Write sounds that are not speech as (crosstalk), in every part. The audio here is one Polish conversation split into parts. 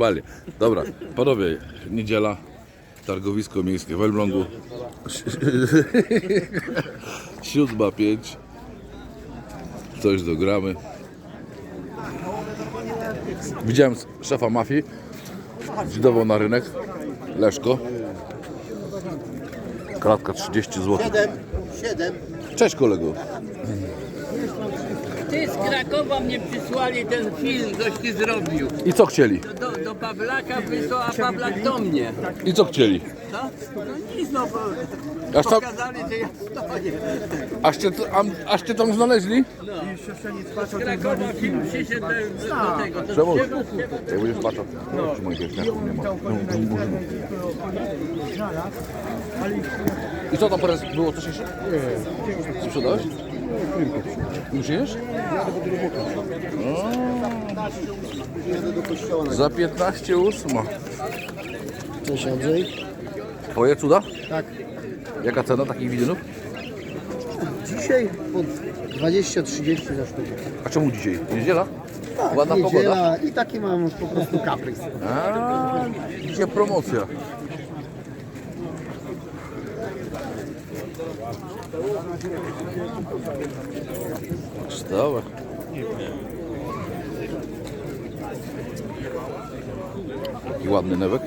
Bali. Dobra, panowie, niedziela, targowisko miejskie w Elblągu. (laughs) Siódma, pięć. Coś dogramy. Widziałem szefa mafii. Zwidował na rynek. Leszko. Kratka 30 zł. 7, 7. Cześć kolego. Ty z Krakowa mnie przysłali ten film, coś ty zrobił. I co chcieli? Do, do Pawlaka wysłał, a Pawlak do mnie. I co chcieli? Co? No nic, no bo Aż tam, pokazali, że ja stoję. aż, cię, a- aż cię tam znaleźli? Z Krakowa film przyszedł do, do, do tego. Do? Drzewa. Jak będziesz patrzył, no. moich wieśniaków nie ma. No, no. I co tam teraz było coś jeszcze? Nie. Sprzedałeś? Już jesz? O. Za 15 ósma. Cześć Andrzej. Twoje cuda? Tak. Jaka cena takich widynów? Dzisiaj po 20-30 za sztukę. A czemu dzisiaj? Niedziela? Tak, Ładna pogoda. niedziela i taki mam po prostu kaprys. A, dzisiaj promocja. Stałe. Taki ładny newek.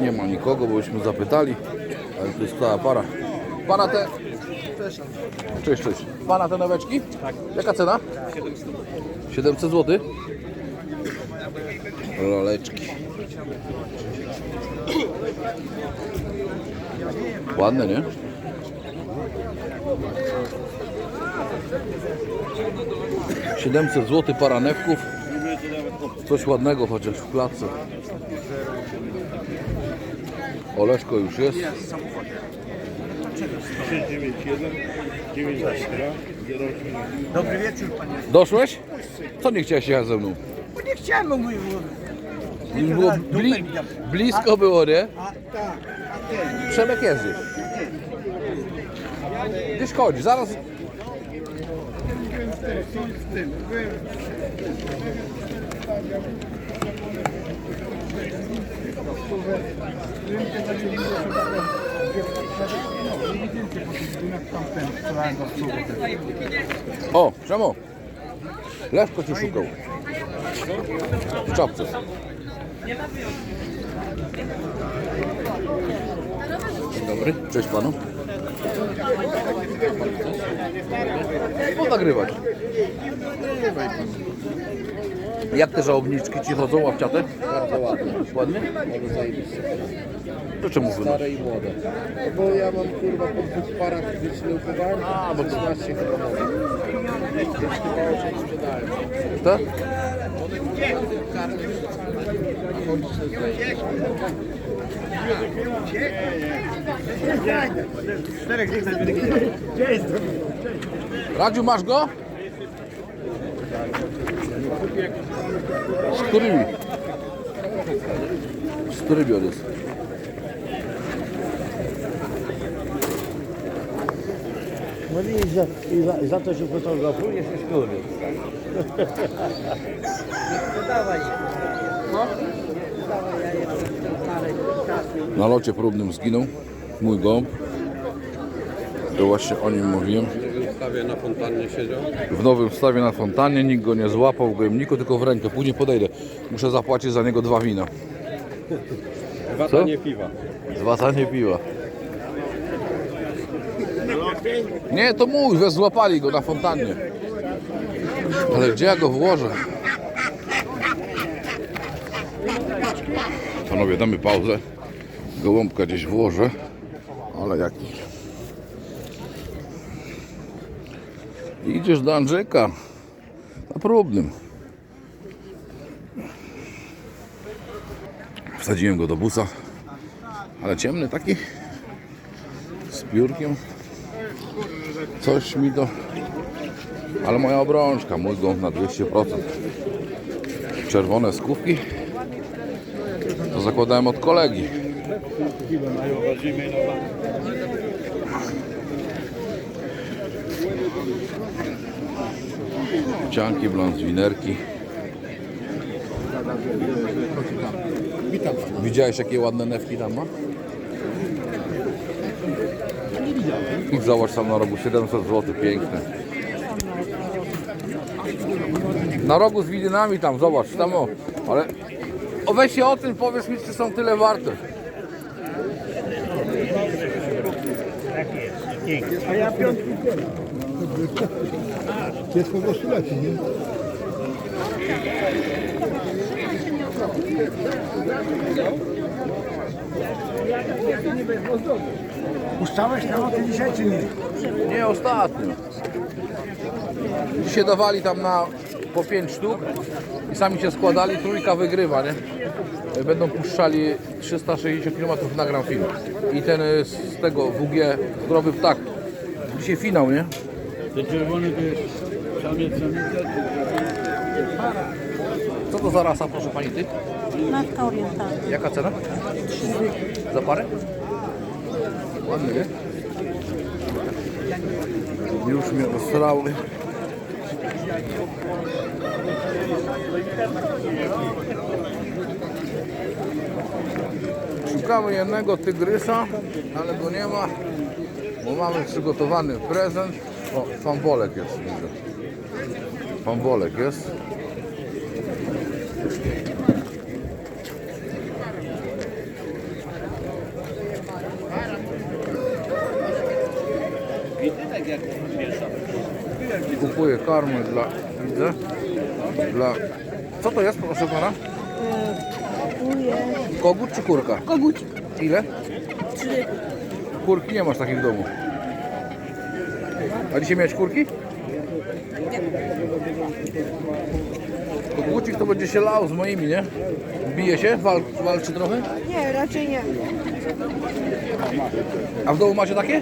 Nie ma nikogo, bo byśmy zapytali, ale tu jest cała para. Pana te... Cześć, cześć. Pana te noweczki? Tak. Jaka cena? 700 zł. Roleczki. Ładne, nie? Siedemset zł para newków. Coś ładnego chociaż w klatce. Oleszko już jest. 691 92 08 Dobry wieczór panie. Doszłeś? Co nie chciałeś jechać ze mną? No nie chciałem mówić. Było bli, blisko było, nie? Tak. Przemek jeździ. Gdzieś chodzi, zaraz. O, czemu? Leszko cię szukał. W czapce. Dzień dobry. Cześć panu. No nagrywać. Jak te żałobniczki ci chodzą, łapciate? Bardzo ładne. Ładnie? Bardzo zajebiście. To czemu? Stare i młode. Bo ja mam kurwa po dwóch parach wyślukowałem, a bo 16 chyba mam. Więc chyba oczy sprzedałem. Tak? Radziu, masz go? Z którymi? Z którymi on jest? No i za, i za, i za to się fotografujesz i szkoły. Na locie próbnym zginął mój gołąb. To właśnie o nim mówiłem. W stawie na fontannie siedział. W nowym stawie na fontannie nikt go nie złapał w gojemniku, tylko w rękę. Później podejdę. Muszę zapłacić za niego dwa wina. Wata Co? nie piwa. Dwa nie piwa. Nie, to mój, we złapali go na fontannie. Ale gdzie ja go włożę? Panowie, damy pauzę. Gołąbka gdzieś włożę. Ale jaki? Idziesz do Andrzejka. Na próbnym. Wsadziłem go do busa. Ale ciemny taki. Z piórkiem. Coś mi to... Ale moja obrączka, mój gąb na 200%. Czerwone skówki. Zakładałem od kolegi. Cianki, blond, winerki. Widziałeś jakie ładne newki tam ma? Zobacz sam na rogu 700 zł, piękne. Na rogu z widynami tam, zobacz, tam o, ale o weź się o tym, powiedz mi, czy są tyle warte. Jest po prostu leci, nie? Puszczałeś te loty dzisiaj czy nie? Nie, ostatnio. Dzisiaj dawali tam na po 5 sztuk i sami się składali, trójka wygrywa, nie? Będą puszczali 360 km nagram film. I ten y, z tego WG zdrowy ptak. Dzisiaj finał, nie? Ten czerwony to jest samiec, samica. Co to za rasa, proszę pani ty? Matka orientalna. Jaka cena? Za parę? Ładny, nie? Już mnie osrały. Szukamy jednego tygrysa, ale go nie ma, bo mamy przygotowany prezent. O, fambolek jest, widzę. Fambolek jest. Kupuję karmę dla, widzę, dla, co to jest proszę pana? Kogut czy kurka? Kogucik. Ile? Kurki nie masz takich w domu. A dzisiaj miałeś kurki? Kogucik to będzie się lał z moimi, nie? Bije się? Wal, walczy trochę? Nie, raczej nie. A w domu macie takie?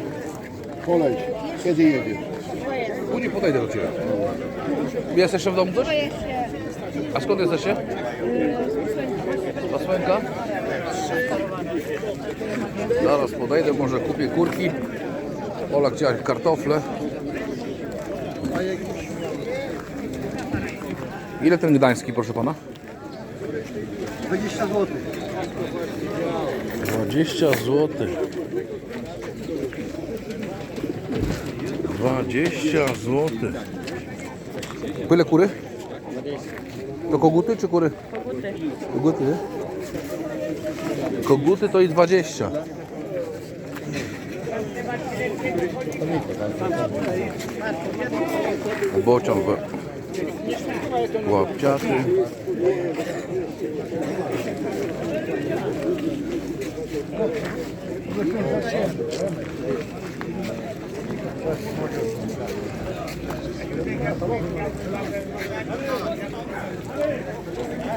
Poleć. Kiedy jedzie? Później podejdę do Ciebie. Jest jeszcze w domu coś? A skąd jesteście? Osłęka? Zaraz podejdę, może kupię kurki. Ola chciała kartofle. Ile ten gdański, proszę pana? 20 zł. 20 zł. 20 zł. Byle kury? To koguty czy kury? Koguty. Koguty? Koguty to i 20. Bocian łapciaty.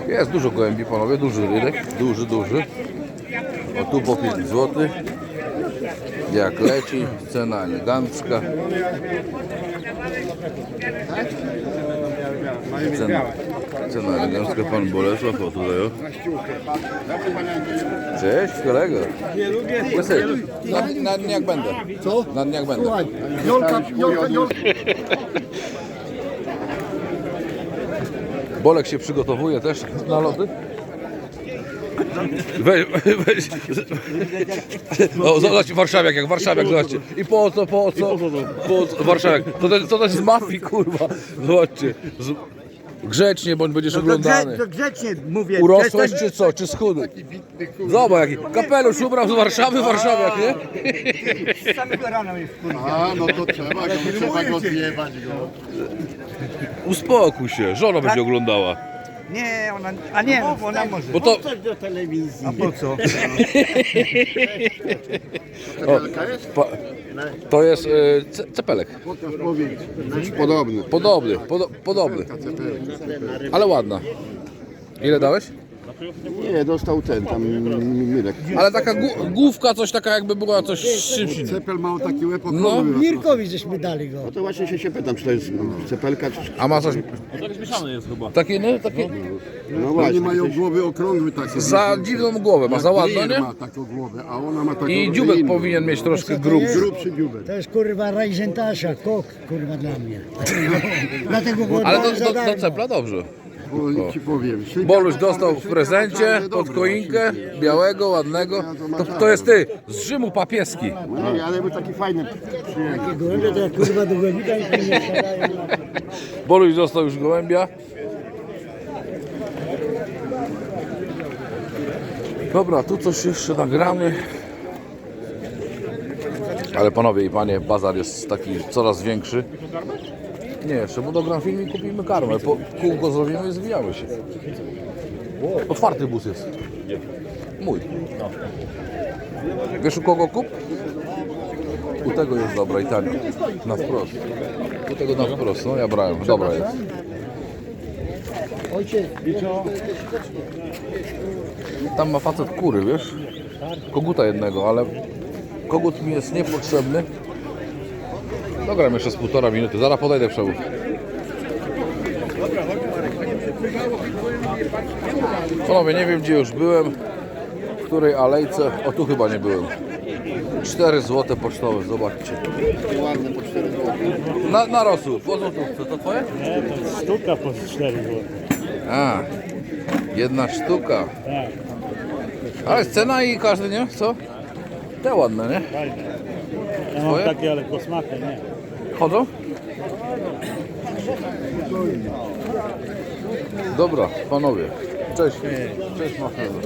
Jest dużo gołębi, panowie, duży rydek, duży, duży. O tu po 5 zł. Jak leci, cena elegancka. Cena, cena elegancka, pan Bolesław, o tutaj o. Cześć kolego. Łysy, na, na dniach będę. Co? Na dniach będę. Jolka, Jolka, Jolka. (laughs) Bolek się przygotowuje też na loty. Weź, weź. O, zobacz, warszawiak, jak warszawiak, zobaczcie. I po co, po co, po co, warszawiak. To, to, to też z mafii, kurwa. Zobaczcie. Z, grzecznie, bądź będziesz oglądany. To grzecznie mówię. Urosłeś czy co, czy schudłeś? Zobacz, jaki kapelusz ubrał z Warszawy, warszawiak, nie? Z samego rana jest kurwa. A, no to trzeba go, trzeba go zjebać go. Uspokój się, żona będzie oglądała. Nie, ona, a nie, ona może. Bo to, do telewizji. A po co? (laughs) o, pa, to jest ce- cepelek. Pokaż powiedz. Podobny. Podobny, podo, podobny. Ale ładna. Ile dałeś? Nie, dostał ten tam Mirek. Ale taka główka, coś taka jakby była coś szybszy. Cepel ma taki łeb No. okrągły. Mirkowi żeśmy dali go. No to właśnie się, się pytam, czy to jest cepelka, czy... A ma coś... Jakiś mieszany jest chyba. Taki, no, taki... No właśnie. Oni mają głowy okrągłe takie. Za dziwną głowę, ma za Clear nie? ma taką głowę, a ona ma taką I dziubek inną. powinien mieć troszkę grubszy. Grubszy dziubek. To jest kurwa Rajzentasia, kok kurwa dla mnie. (laughs) Dlatego go Ale do, za do, darmo. do cepla dobrze. Bo ci powiem. Boluś dostał w prezencie pod choinkę, białego, ładnego. To, to jest ty, z Rzymu papieski. No, nie, ale był taki fajny. Takie gołębie to jak kurwa do gołębika i nie. Boluś dostał już gołębia. Dobra, tu coś jeszcze nagramy. Ale panowie i panie, bazar jest taki coraz większy. Nie, jeszcze bo dogram film i kupimy karmę. Po kółko zrobimy i zwijamy się. Otwarty bus jest. Mój. Wiesz u kogo kup? U tego jest dobra i tanio. Na wprost. U tego na wprost, no ja brałem. Dobra jest. Ojciec, Tam ma facet kury, wiesz? Koguta jednego, ale kogut mi jest niepotrzebny. Dogram jeszcze z półtora minuty, zaraz podejdę przewód. Panowie, nie wiem gdzie już byłem, w której alejce, o tu chyba nie byłem. 4 złote pocztowe, zobaczcie. Ładne po 4 zł. Na, na rosół, po złotówce, to twoje? Nie, to sztuka po 4 zł. A, jedna sztuka. Tak, Ale cena i każdy, nie? Co? Te ładne, nie? fajne. Ja mam Twoje? takie, ale kosmate nie. Chodzą? Dobra, panowie. Cześć. Cześć, Mafiozo.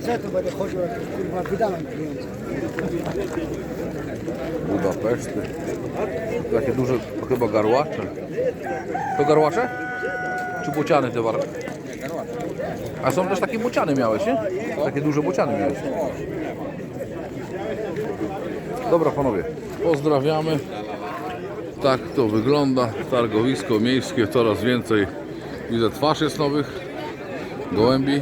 za to będę chodził, jak kurwa wydałem pieniądze. Budapeszty. Takie duże, to chyba garłacze. To garłacze? Czy bociany te war? A są też takie bociany miałeś, nie? Takie duże bociany miałeś. Dobra panowie, pozdrawiamy. Tak to wygląda. Targowisko miejskie, coraz więcej. Widzę twarz jest nowych. Gołębi.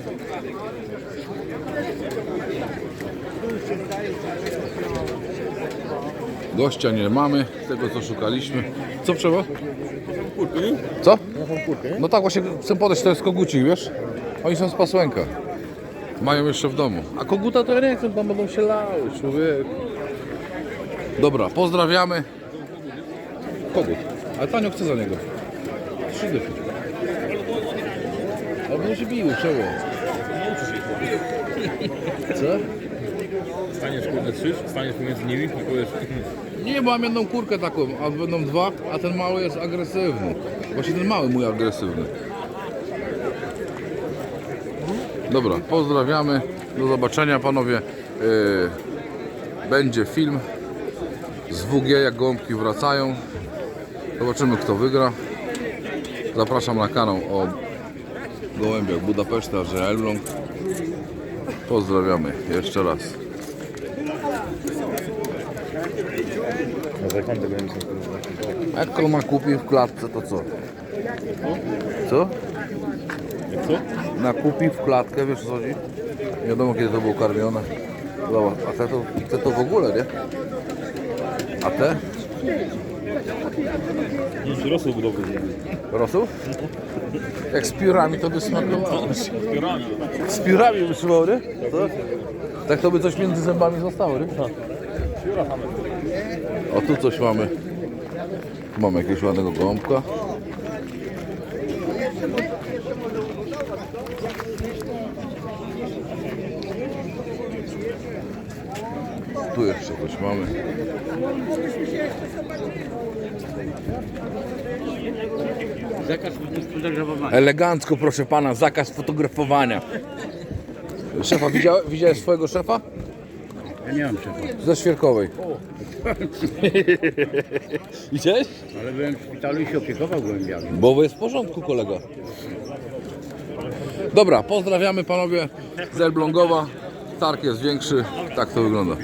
Gościa nie mamy, tego co szukaliśmy. Co trzeba? Co? No tak właśnie chcę podejść, to jest kogucik, wiesz? Oni są z pasłęka. Mają jeszcze w domu. A koguta to ja nie chcę, tam będą się lały, człowiek. Dobra, pozdrawiamy. Kogut. Ale tanio chcę za niego. Trzy dychy. Albo się biły, czego? (laughs) Co? Staniesz kurde krzyż, staniesz pomiędzy nimi i powiesz... Nie, bo mam jedną kurkę taką, a będą dwa, a ten mały jest agresywny. Właśnie ten mały mój agresywny. Dobra, pozdrawiamy. Do zobaczenia panowie. Yy, będzie film z WG, jak gołąbki wracają. Zobaczymy kto wygra. Zapraszam na kanał o gołębiach Budapeszta, że Elbląg. Pozdrawiamy jeszcze raz. A Jak kolma kupi w klatce, to co? Co? Co? Na kupi w klatkę, wiesz co chodzi? Nie wiadomo kiedy to było karmione. Zobacz, a te to, te to w ogóle, nie? A te? Dziś rosół budowy. Rosół? Jak z piórami to by smakowało. Z piórami. Z piórami by trzymało, nie? Tak to by coś między zębami zostało, nie? O tu coś mamy. Mamy jakiegoś ładnego gąbka. Mamy. Zakaz fotografowania. Elegancko, proszę pana, zakaz fotografowania. Szefa, widział, widziałeś swojego szefa? Ja nie mam szefa. Ze Świerkowej. (laughs) Widziałeś? Ale byłem w szpitalu i się opiekował gołębiami. Bo jest w porządku, kolega. Dobra, pozdrawiamy panowie z Elblągowa. Targ jest większy, tak to wygląda.